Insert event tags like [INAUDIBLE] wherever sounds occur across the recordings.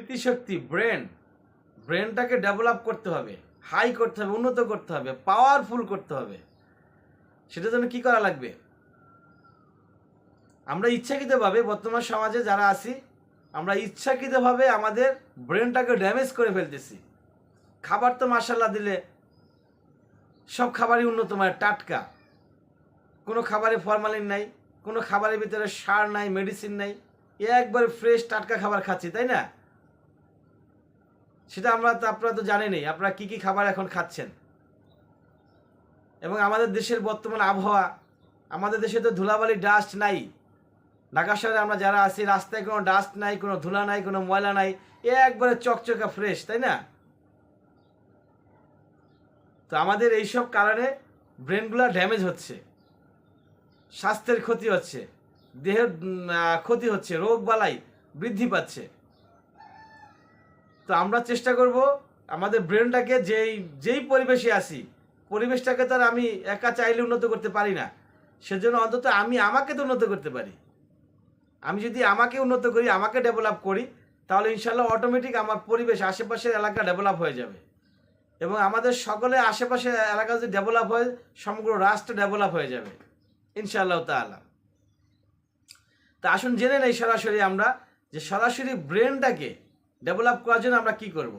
স্মৃতিশক্তি brain ব্রেনটাকে develop করতে হবে হাই করতে হবে, উন্নত করতে হবে পাওয়ারফুল করতে হবে। সেটার জন্য কি করা লাগবে? আমরা ইচ্ছাকৃতভাবে, বর্তমান সমাজে যারা আছি, আমরা ইচ্ছাকৃতভাবে আমাদের ব্রেনটাকে ড্যামেজ করে ফেলতেছি। খাবার তো মাসাল্লাহ দিলে সব খাবারই উন্নত মানের, টাটকা। কোনো খাবারে ফরমালিন নাই, কোনো খাবারের ভিতরে সার নাই মেডিসিন নাই, একবার ফ্রেশ টাটকা খাবার খাচ্ছি, তাই না? সেটা আমরা তো আপনারা তো জানেনই। আপনারা কি কি খাবার এখন খাচ্ছেন? এবং আমাদের দেশের বর্তমান আবহাওয়া, আমাদের দেশে তো ধুলাবালি ডাস্ট নাই। ঢাকা শহরে আমরা যারা আছি, রাস্তায় কোনো ডাস্ট নাই, কোনো ধুলা নাই, কোনো ময়লা নাই, এ একবারে চকচকা ফ্রেশ তাই না? তো আমাদের এইসব কারণে ব্রেনগুলো ড্যামেজ হচ্ছে। স্বাস্থ্যের ক্ষতি হচ্ছে। দেহের ক্ষতি হচ্ছে। রোগ বালাই বৃদ্ধি পাচ্ছে। তো আমরা চেষ্টা করব আমাদের ব্রেনটাকে যেই যেই পরিবেশে আসি পরিবেশটাকে তো আর আমি একা চাইলে উন্নত করতে পারি না। সেজন্য অন্তত আমি আমাকে তো উন্নত করতে পারি। আমি যদি আমাকে উন্নত করি, আমাকে ডেভেলপ করি, তাহলে ইনশাল্লাহ অটোমেটিক আমার পরিবেশ, আশেপাশের এলাকা ডেভেলপ হয়ে যাবে। এবং আমাদের সকলে আশেপাশের এলাকা যদি ডেভেলপ হয়, সমগ্র রাষ্ট্র ডেভেলপ হয়ে যাবে। ইনশাআল্লাহ তাআলা। তা আসুন জেনে নেই সরাসরি আমরা যে সরাসরি ব্রেনটাকে ডেভেলপ করার জন্য আমরা কি করব?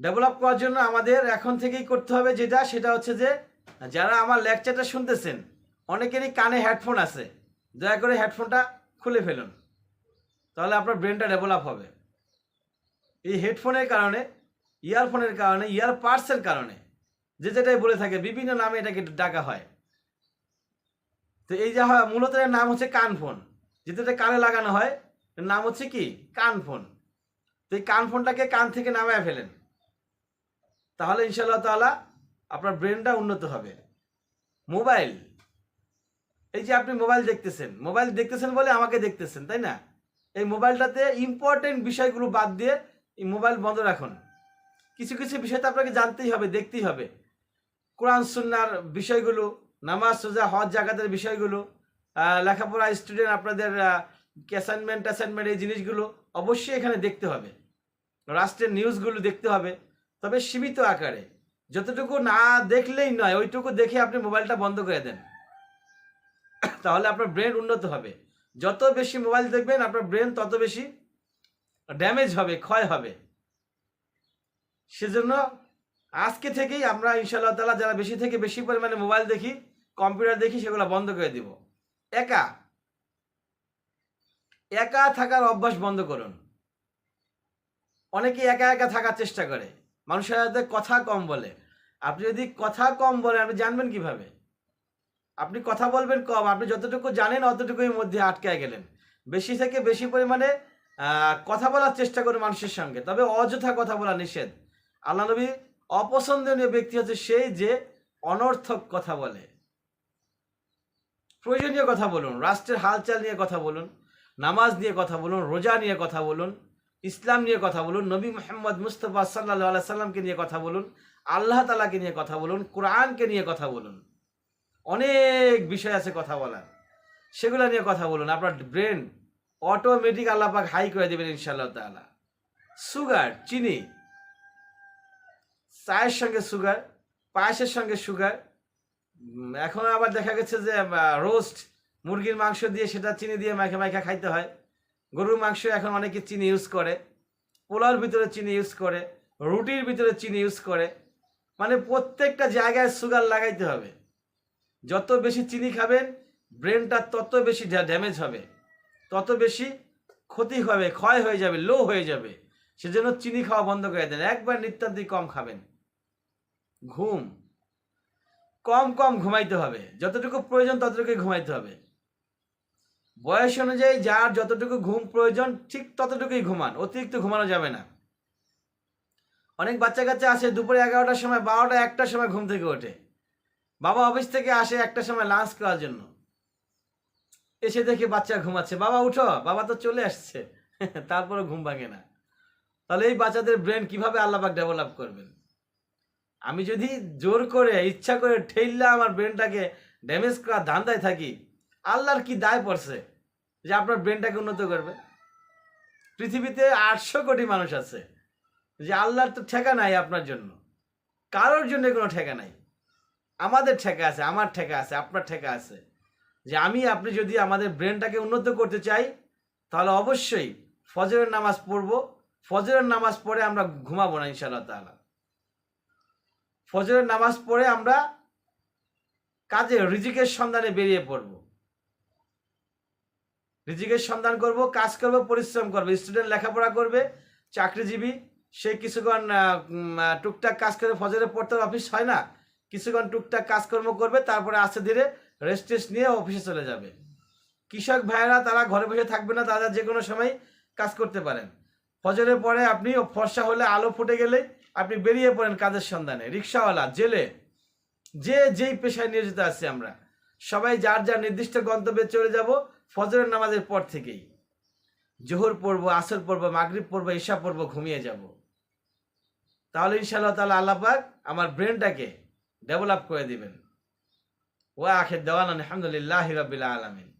ডেভেলপ করার জন্য আমাদের এখন থেকেই করতে হবে যেটা, সেটা হচ্ছে যে, যারা আমার লেকচারটা শুনতেছেন, অনেকেরই কানে হেডফোন আছে। দয়া করে হেডফোনটা খুলে ফেলুন। তাহলে আপনার ব্রেনটা ডেভেলপ হবে। এই হেডফোনের কারণে ইয়ারফোনের কারণে ইয়ার পার্টসের কারণে, যে যেটাই বলে থাকে, বিভিন্ন নামে এটাকে ডাকা হয়। তো এই যা হয়, মূলত এর নাম হচ্ছে কানফোন যেটা কানে লাগানো হয় নাম হচ্ছে কি? কানফোন তো এই কানফোনটাকে কান থেকে নামায় ফেলেন। তাহলে ইনশাল্লাহ তাআলা আপনার ব্রেনটা উন্নত হবে। মোবাইল। এই যে আপনি মোবাইল দেখতেছেন মোবাইল দেখতেছেন বলে আমাকে দেখতেছেন, তাই না? এই মোবাইলটাতে ইম্পর্টেন্ট বিষয়গুলো বাদ দিয়ে এই মোবাইল বন্ধ রাখুন। কিছু কিছু বিষয় তো আপনাকে জানতেই হবে, দেখতেই হবে। কোরআন, সুন্নার বিষয়গুলো, নামাজ সোজা হজ, জাকাতের বিষয়গুলো লেখাপড়া স্টুডেন্ট আপনাদের অ্যাসাইনমেন্ট অ্যাসাইনমেন্ট এই জিনিসগুলো অবশ্যই এখানে দেখতে হবে। রাষ্ট্রের নিউজগুলো দেখতে হবে। তবে সীমিত আকারে। যতটুকু না দেখলেই নয়, ওইটুকু দেখে আপনি মোবাইলটা বন্ধ করে দেন। তাহলে আপনার ব্রেন উন্নত হবে। যত বেশি মোবাইল দেখবেন, আপনার ব্রেন তত বেশি ড্যামেজ হবে, ক্ষয় হবে। সেজন্য আজকে থেকেই আমরা ইনশাআল্লাহ তালা যারা বেশি থেকে বেশি পরিমাণে মোবাইল দেখি, কম্পিউটার দেখি, সেগুলো বন্ধ করে দিব। একা একা থাকার অভ্যাস বন্ধ করুন। অনেকে একা একা থাকার চেষ্টা করে। মানুষের সাথে কথা কম বলে। আপনি যদি কথা কম বলেন, আপনি জানবেন কীভাবে? আপনি কথা বলবেন কম, আপনি যতটুকু জানেন অতটুকুই মধ্যে আটকায় গেলেন। বেশি থেকে বেশি পরিমাণে কথা বলার চেষ্টা করুন মানুষের সঙ্গে। তবে অযথা কথা বলা নিষেধ। আল্লাহ নবী অপছন্দনীয় ব্যক্তি হচ্ছে সেই যে অনর্থক কথা বলে। প্রয়োজনীয় কথা বলুন, রাষ্ট্রের হালচাল নিয়ে কথা বলুন। নামাজ নিয়ে কথা বলুন, রোজা নিয়ে কথা বলুন, ইসলাম নিয়ে কথা বলুন, নবী মোহাম্মদ মুস্তফা সাল্লাহ সাল্লামকে নিয়ে কথা বলুন, আল্লাহ তালাকে নিয়ে কথা বলুন, কোরআনকে নিয়ে কথা বলুন, অনেক বিষয় আছে কথা বলার। সেগুলো নিয়ে কথা বলুন, আপনার ব্রেন অটোমেটিক আল্লাপাক হাই করে দেবেন ইনশাআল্লাহ তাআলা। সুগার, চিনি, চায়ের সঙ্গে সুগার, পায়েসের সঙ্গে সুগার এখন আবার দেখা গেছে যে রোস্ট মুরগির মাংস দিয়ে সেটা চিনি দিয়ে মাখে মাখা খাইতে হয়। গরুর মাংস এখন অনেকে চিনি ইউজ করে। পোলার ভিতরে চিনি ইউজ করে। রুটির ভিতরে চিনি ইউজ করে। মানে প্রত্যেকটা জায়গায় সুগার লাগাইতে হবে। যত বেশি চিনি খাবেন ব্রেনটা তত বেশি ড্যামেজ হবে। তত বেশি ক্ষতি হবে, ক্ষয় হয়ে যাবে লো হয়ে যাবে। সেজন্য চিনি খাওয়া বন্ধ করে দেন। একবার নিত্যান্তি কম খাবেন। ঘুম। কম কম ঘুমাইতে হবে। যতটুকু প্রয়োজন ততটুকুই ঘুমাইতে হবে। বয়স অনুযায়ী যার যতটুকু ঘুম প্রয়োজন, ঠিক ততটুকুই ঘুমান, অতিরিক্ত ঘুমানো যাবে না। অনেক বাচ্চা কাচ্চা আসে, দুপুরে এগারোটার সময়, বারোটা, একটার সময় ঘুম থেকে ওঠে। বাবা অফিস থেকে আসে একটার সময় লাঞ্চ করার জন্য। এসে দেখে বাচ্চা ঘুমাচ্ছে। বাবা, উঠো, বাবা তো চলে আসছে। [LAUGHS] তারপরে ঘুম ভাঙে না। তাহলে এই বাচ্চাদের ব্রেন কীভাবে আল্লাপাক ডেভেলপ করবেন? আমি যদি জোর করে, ইচ্ছা করে ঠেললে আমার ব্রেনটাকে ড্যামেজ করার ধান্দায় থাকি, আল্লাহর কি দায় পড়ছে? যে আপনার ব্রেনটাকে উন্নত করবে। পৃথিবীতে আটশো কোটি মানুষ আছে। যে আল্লাহর তো ঠেকা নাই আপনার জন্য। কারোর জন্য কোনো ঠেকা নাই। আমাদের ঠেকা আছে, আমার ঠেকা আছে, আপনার ঠেকা আছে। যে আমি, আপনি যদি আমাদের ব্রেনটাকে উন্নত করতে চাই, তাহলে অবশ্যই ফজরের নামাজ পড়ব। ফজরের নামাজ পড়ে আমরা ঘুমাবো না, ইনশাআল্লাহ তাআলা। ফজরের নামাজ পড়ে আমরা কাজে, রিজিকের সন্ধানে বেরিয়ে পড়ব। রিজিকের সন্ধান করব, কাজ করব, পরিশ্রম করবে। স্টুডেন্ট লেখাপড়া করবে, চাকরিজীবী, সে কিছুক্ষণ টুকটাক কাজ করে ফজরে পড়তে অফিস হয় না, কিছুক্ষণ টুকটাক কাজকর্ম করবে, তারপরে আস্তে ধীরে রেস্ট টেস্ট নিয়ে অফিসে চলে যাবে। কৃষক ভাইয়েরা, তারা ঘরে বসে থাকবে না, তারা যে কোনো সময় কাজ করতে পারেন। ফজরের পরে আপনি ফর্সা হলে আলো ফুটে গেলে আপনি বেরিয়ে পড়েন কাজের সন্ধানে। রিক্সাওয়ালা, জেলে, যে যেই পেশায় নিয়োজিত আছি আমরা, সবাই যার যার নির্দিষ্ট গন্তব্যে চলে যাব ফজরের নামাজের পর থেকেই। জোহর পড়ব, আসর পড়ব, মাগরীব পড়ব, ঈশা পড়ব, ঘুমিয়ে যাব। তাহলে ইনশাআল্লাহ তাআলা আল্লাহ পাক আমার ব্রেনটাকে ডেভেলপ করে দিবেন। ওয়া আখির দেওয়ান আলহামদুলিল্লাহ রাব্বিল আলামিন।